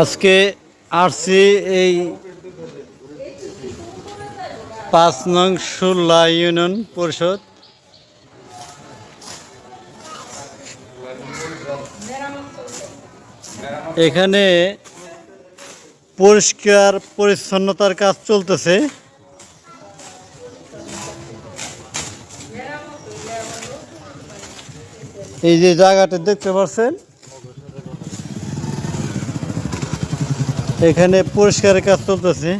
আজকে আসছি এই পাঁচ নং ষোলা ইউনিয়ন পরিষদ। এখানে পরিষ্কার পরিচ্ছন্নতার কাজ চলতেছে। এই যে জায়গাটা দেখতে পাচ্ছেন? এখানে পরিষ্কারের কাজ চলতেছে।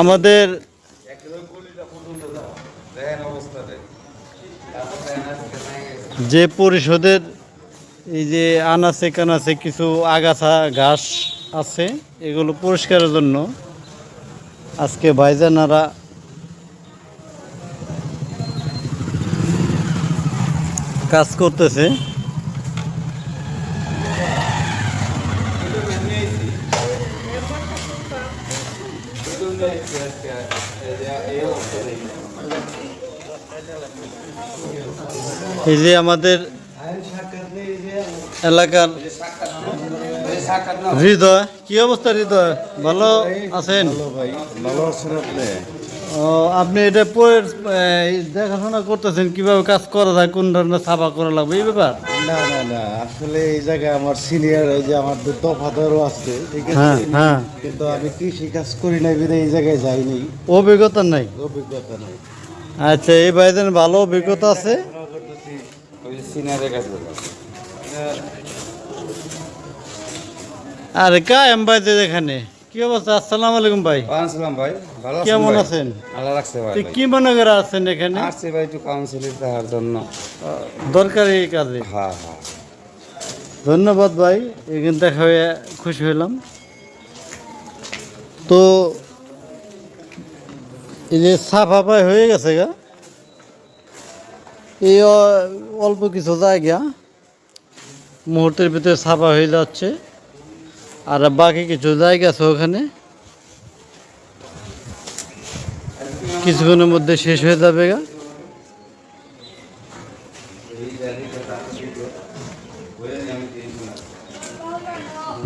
আমাদের যে পরিষদের এই যে আনাচে কানাচে কিছু আগাছা ঘাস আছে, এগুলো পরিষ্কারের জন্য আজকে ভাইজানারা কাজ করতেছে। এই যে আমাদের এলাকার হৃদয় কি অবস্থা হৃদয়? ভালো আছেন? ভালো আছেন আপনি? আপনি এটা পরে দেখাশোনা করতেছেন কীভাবে কাজ করা যায় কোন ধরনের সাফা করা লাগবে এই ব্যাপার? না না না আসলে এই জায়গায় আমার সিনিয়র এই যে আমার তফাদারও আছে ঠিক হ্যাঁ আছে? হ্যাঁ কিন্তু আমি কৃষি কাজ করি নাই বিধে এই জায়গায় যাইনি। অভিজ্ঞতা নাই? অভিজ্ঞতা নাই। আচ্ছা এই ভাইদের ভালো অভিজ্ঞতা আছে? আরে কায়েম ভাই যে এখানে। কি অবস্থা? আসসালামু আলাইকুম ভাই। আসসালাম ভাই। ভালো কেমন আছেন? ভালো লাগছে ভাই কি মনে করে আছেন এখানে? আসছি ভাই একটু কাউন্সিলের দেওয়ার জন্য। দরকারি কাজে। হ্যাঁ হ্যাঁ। ধন্যবাদ ভাই এখানে দেখা হয়ে খুশি হলাম। তো এই যে সাফা পায় হয়ে গেছে গা। এই অল্প কিছু জায়গা মুহূর্তের ভিতরে সাফা হয়ে যাচ্ছে। আর বাকি কিছু জায়গা আছে ওখানে? কিছুক্ষণের মধ্যে শেষ হয়ে যাবে গা।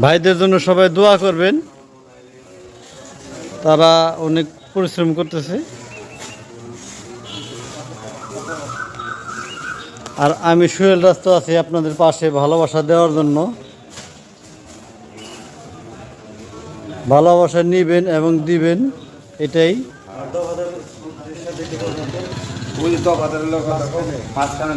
ভাইদের জন্য সবাই দোয়া করবেন। তারা অনেক পরিশ্রম করতেছে। আর আমি সুয়েল রাস্তা আছি আপনাদের পাশে ভালোবাসা দেওয়ার জন্য। ভালোবাসা নিবেন এবং দিবেন এটাই। মাঝখানের মাঝখানে